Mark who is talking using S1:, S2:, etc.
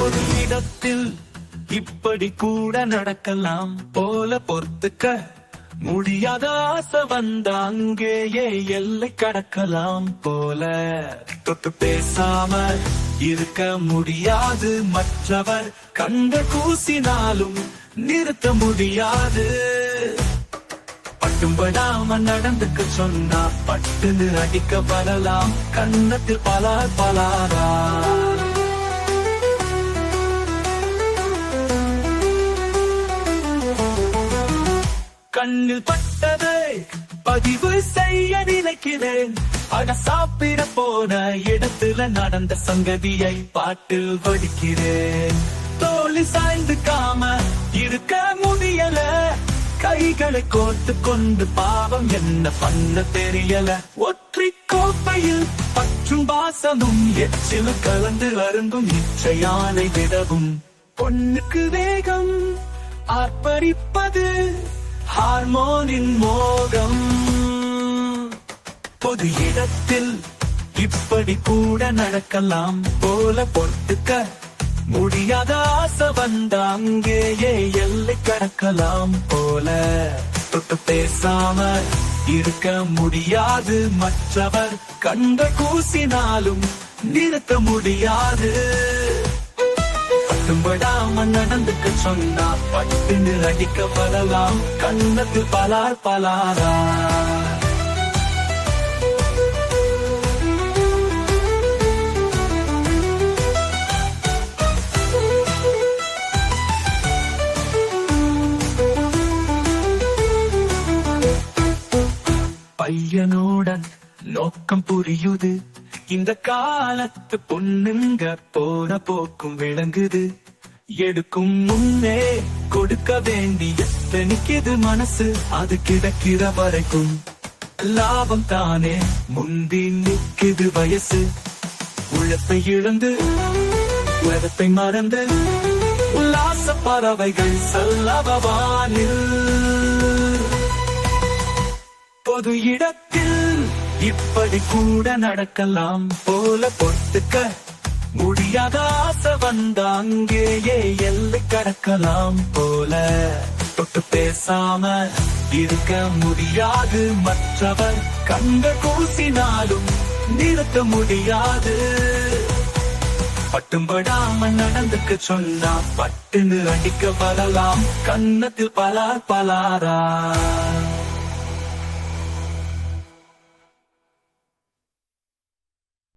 S1: ஒரு இடத்தில் இப்படி கூட நடக்கலாம் போல பொறுத்துக்க முடியாத ஆசை வந்த அங்கேயே எல்லை கடக்கலாம் போல. தொட்டு பேசாம இருக்க முடியாது. மற்றவர் கண்ட கூசினாலும் நிறுத்த முடியாது. பட்டும்படாம நடந்துக்க சொன்னா பட்டுன்னு அடிக்க வரலாம் கன்னத்தில் பலார் பலாரா. கண்ணில் பட்டதை பதிவு செய்ய நினைக்கிறேன். அட சாப்பிட போன இடத்துல நடந்த சங்கதியை பாட்டில் வடிக்கிறேன். தோழி சாய்ந்து காம இருக்க முடியல. கைகளை கோர்த்து கொண்டு பாவம் என்ன பண்ண தெரியல. ஒற்றை கோப்பையில் பற்றும் வாசமும் எச்சிலும் கலந்து அருங்கும் இச்சையானை விடவும். பொண்ணுக்கு வேகம் ஆர்ப்பரிப்பது ஹார்மோனின் மோகம். பொது இடத்தில் இப்படி கூட நடக்கலாம் போல பொறுத்துக்க. முடியாத ஆசை வந்த அங்கேயே எல்லை கடக்கலாம் போல. தொட்டு பேசாம இருக்க முடியாது. மற்றவர் கண்ட கூசினாலும் நிறுத்த முடியாது. பட்டும்படாம நடந்துக்க சொன்னா பட்டு அடிக்க வரலாம். கண்ணத்தில் பலார் பலாரா. பையனோட நோக்கம் புரியுது. இந்த காலத்து பொண்ணுங்க போன போக்கும் விளங்குது. எடுக்கும் முன்னே கொடுக்க வேண்டிய நிக்குது மனசு? அது கிடக்கிற வரைக்கும் லாபம் தானே. முந்தி நிக்குது வயசு. உழைப்பை இழந்து உலகத்தை மறந்து உல்லாச பறவைகள் சல்லபவானில் பொது இடத்தில் இப்படி கூட நடக்கலாம் போல பொறுத்துக்க முடியாத ஆசை வந்த அங்கேயே எல்லை கடக்கலாம் போல. தொட்டு பேசாம இருக்க முடியாது. மற்றவர் கண்ட கூசினாலும் நிறுத்த முடியாது. பட்டும்படாம நடந்துக்க சொன்னா பட்டுன்னு அடிக்க வரலாம் கன்னத்தில் பலார் பலாரா.